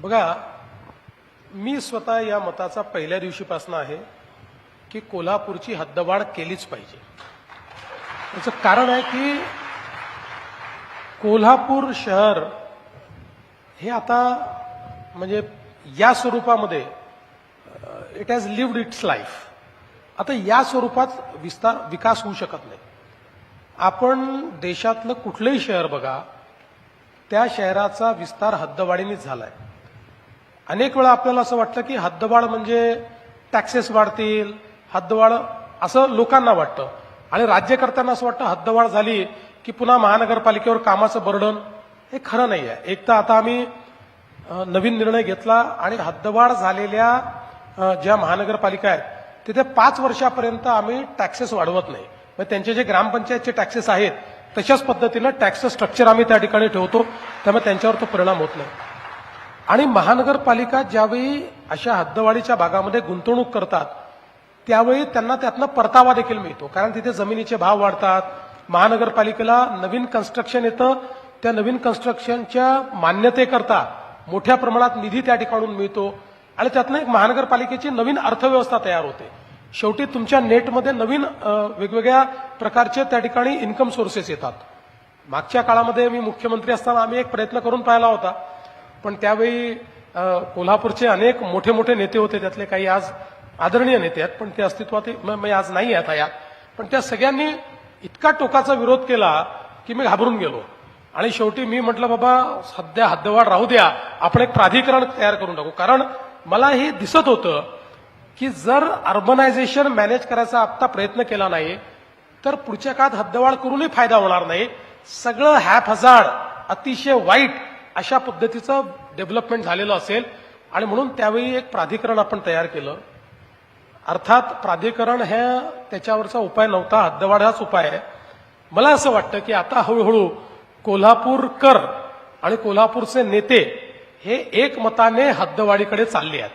बघा मी स्वतः या मताचा पहिल्या दिवशीपासून आहे की कोल्हापूरची हद्दवाढ केलीच पाहिजे. त्याचं कारण आहे की कोल्हापूर शहर हे आता म्हणजे या स्वरूपामध्ये it has lived its life आता या स्वरूपात विस्तार विकास होऊ शकत नाही. आपण देशातलं कुठलंही शहर बघा त्या शहराचा विस्तार हद्दवाढीनेच झालाय. अनेक वेळा आपल्याला असं वाटतं की हद्दवाढ म्हणजे टॅक्सेस वाढतील हद्दवाढ असं लोकांना वाटतं. आणि राज्यकर्त्यांना असं वाटतं हद्दवाढ झाली की पुन्हा महानगरपालिकेवर कामाचं बर्डन. हे खरं नाही आहे एक तर आता आम्ही नवीन निर्णय घेतला आणि हद्दवाढ झालेल्या ज्या महानगरपालिका आहेत तिथे पाच वर्षापर्यंत आम्ही टॅक्सेस वाढवत नाही. मग त्यांचे जे ग्रामपंचायतचे टॅक्सेस आहेत तशाच पद्धतीनं टॅक्स स्ट्रक्चर आम्ही त्या ठिकाणी ठेवतो. त्यामुळे त्यांच्यावर तो परिणाम होत नाही. आणि महानगरपालिका ज्यावेळी अशा हद्दवाढीच्या भागामध्ये गुंतवणूक करतात त्यावेळी त्यांना त्यातनं परतावा देखील मिळतो. कारण तिथे जमिनीचे भाव वाढतात महानगरपालिकेला नवीन कन्स्ट्रक्शन येतं त्या नवीन कन्स्ट्रक्शनच्या मान्यतेकरता मोठ्या प्रमाणात निधी त्या ठिकाणून मिळतो आणि त्यातनं एक महानगरपालिकेची नवीन अर्थव्यवस्था तयार होते. शेवटी तुमच्या नेटमध्ये नवीन वेगवेगळ्या प्रकारचे त्या ठिकाणी इन्कम सोर्सेस येतात. मागच्या काळामध्ये मी मुख्यमंत्री असताना आम्ही एक प्रयत्न करून पाहिला होता. पण त्यावेळी कोल्हापूरचे अनेक मोठे मोठे नेते होते त्यातले काही आज आदरणीय नेते आहेत पण ते अस्तित्वात म्हणजे आज नाही आहेत या पण त्या सगळ्यांनी इतका टोकाचा विरोध केला की मी घाबरून गेलो. आणि शेवटी मी म्हटलं बाबा सध्या हद्दवाढ राहू द्या. आपण एक प्राधिकरण तयार करून टाकू. कारण मला हे दिसत होतं की जर अर्बनायझेशन मॅनेज करायचा आत्ता प्रयत्न केला नाही तर पुढच्या काळात हद्दवाढ करूनही फायदा होणार नाही. सगळं हॅप हजार्ड अतिशय वाईट अशा पद्धतीचं डेव्हलपमेंट झालेलं असेल. आणि म्हणून त्यावेळी एक प्राधिकरण आपण तयार केलं. अर्थात प्राधिकरण हे त्याच्यावरचा उपाय नव्हता. हद्दवाढ हाच उपाय आहे. मला असं वाटतं की आता हळूहळू कोल्हापूरकर आणि कोल्हापूरचे नेते हे एकमताने हद्दवाढीकडे चालले आहेत.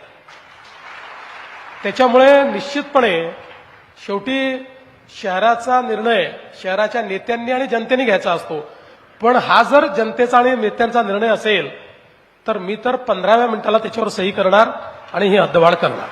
त्याच्यामुळे निश्चितपणे शेवटी शहराचा निर्णय शहराच्या नेत्यांनी आणि जनतेने घ्यायचा असतो. पण हा जर जनतेचा आणि नेत्यांचा निर्णय असेल तर मी तर पंधराव्या मिनिटाला त्याच्यावर सही करणार आणि ही हद्दवाढ करणार.